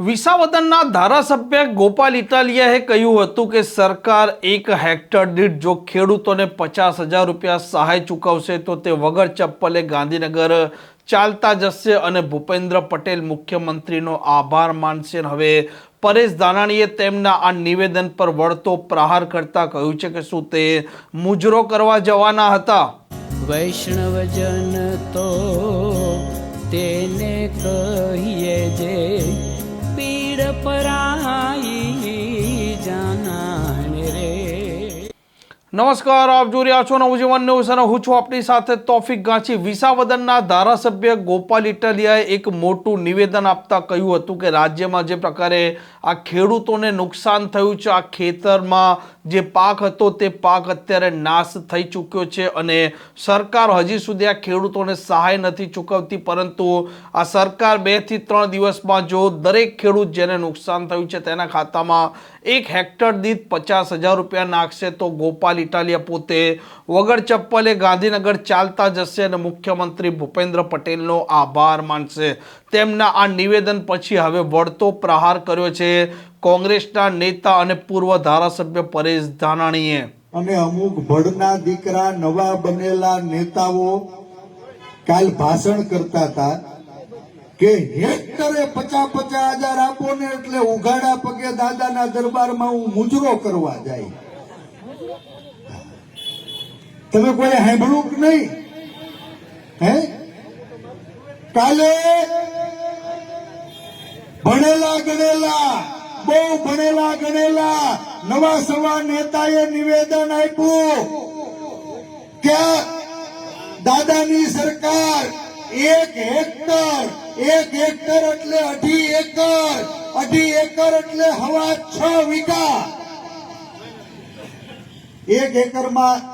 વિસાવદનના ધારાસભ્ય ગોપાલ ઇટાલિયાએ કહ્યું હતું કે સરકાર એક હેક્ટર દીઠ જો ખેડૂતોને પચાસ હજાર રૂપિયા સહાય ચૂકવશે તો તે વગર ચપ્પલે ગાંધીનગર ચાલતા જશે અને ભૂપેન્દ્ર પટેલ મુખ્યમંત્રીનો આભાર માનશે. હવે પરેશ ધાનાણીએ તેમના આ નિવેદન પર વળતો પ્રહાર કરતા કહ્યું છે કે શું તે મુજરો કરવા જવાના હતા? વૈષ્ણવજન તો તેને કહીએ જે પીડ પરાઈ નમસ્કાર, આપ જોઈ રહ્યા છો નવજીવન ન્યૂઝ અને હું છું આપણી સાથે તોફિક ગાંચી. વિસાવદનના ધારાસભ્ય ગોપાલ ઇટલિયાએ એક મોટું નિવેદન આપતા કહ્યું હતું કે રાજ્યમાં જે પ્રકારે આ ખેડૂતોને નુકસાન થયું છે, આ ખેતરમાં જે પાક હતો તે પાક અત્યારે નાશ થઈ ચૂક્યો છે અને સરકાર હજી સુધી આ ખેડૂતોને સહાય નથી ચૂકવતી, પરંતુ આ સરકાર બેથી ત્રણ દિવસમાં જો દરેક ખેડૂત જેને નુકસાન થયું છે તેના ખાતામાં એક હેક્ટર દીઠ પચાસ હજાર રૂપિયા નાખશે તો ગોપાલ ઇટાલિયા પોતે વગર ચપ્પલે ગાંધીનગર ચાલતા જશે અને મુખ્યમંત્રી ભૂપેન્દ્ર પટેલનો આભાર માનશે. તેમના આ નિવેદન પછી હવે વળતો પ્રહાર કર્યો છે કોંગ્રેસના નેતા અને પૂર્વ ધારાસભ્ય પરેશ ધાનાણીએ. અને અમુક ભડના દીકરા નવા બનેલા નેતાઓ કાલ ભાષણ કરતા હતા કે હેક્ટરે પચાસ પચાસ હજાર આપો ને એટલે ઉઘાડા પગે દાદાના દરબારમાં હું મુજરો કરવા જાય. તમે કોઈ સાંભળ્યું કે નહીં? હે? કાલે ભણેલા ગણેલા, બહુ ભણેલા ગણેલા, નવા સવા નેતાએ નિવેદન આપ્યું કે દાદાની સરકાર એક હેક્ટર એક હેક્ટર એટલે અઢી એકર અઢી એકર એટલે હવા છ વીઘા. એક એકરમાં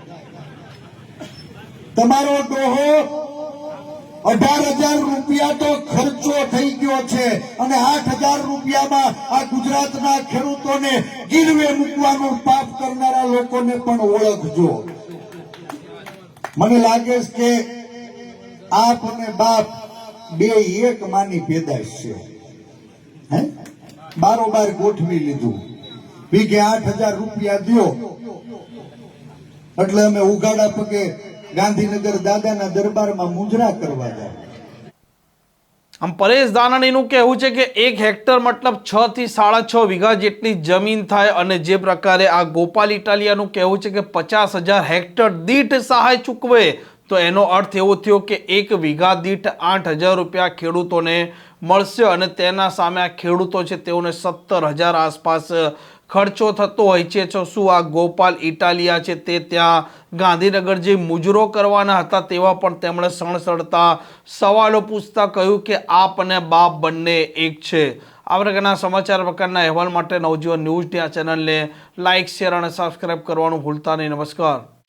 તમારો ડોહો અઢાર હજાર રૂપિયા તો ખર્ચો થઈ ગયો છે અને આઠ હજાર રૂપિયામાં આ ગુજરાતના ખેડૂતોને ગીરવે મૂકવાનું પાપ કરનારા લોકોને પણ ઓળખજો. મને લાગે છે કે આપ અને બાપ બે એક માની પેદાશ છે. હે? બારોબાર ગોઠવી લીધું. વીઘે આઠ હજાર રૂપિયા દ્યો. એટલે અમે ઉગાડા પગે ગાંધીનગર દાદાના દરબારમાં મુજરા કરવા જાય. આમ પરેશ દાનાણીનું કહેવું છે કે એક હેક્ટર મતલબ છ થી સાડા છ વીઘા જેટલી જમીન થાય અને જે પ્રકારે આ ગોપાલ ઇટાલિયાનું કહેવું છે કે પચાસ હજાર હેક્ટર દીઠ સહાય ચૂકવે, તો એનો અર્થ એવો થયો કે એક વીઘા દીઠ આઠ હજાર રૂપિયા ખેડૂતોને મળશે અને તેના સામે આ ખેડૂતો છે તેઓને સત્તર હજાર આસપાસ ખર્ચો થતો હોય છે. તો શું આ ગોપાલ ઇટાલિયા છે તે ત્યાં ગાંધીનગર જે મુજરો કરવાના હતા તેવા પણ તેમણે સણસડતા સવાલો પૂછતા કહ્યું કે આપ અને બાપ બંને એક છે. આ પ્રકારના સમાચાર પ્રકારના અહેવાલ માટે નવજીવન ન્યૂઝની આ ચેનલને લાઇક શેર અને સબસ્ક્રાઇબ કરવાનું ભૂલતા નહીં. નમસ્કાર.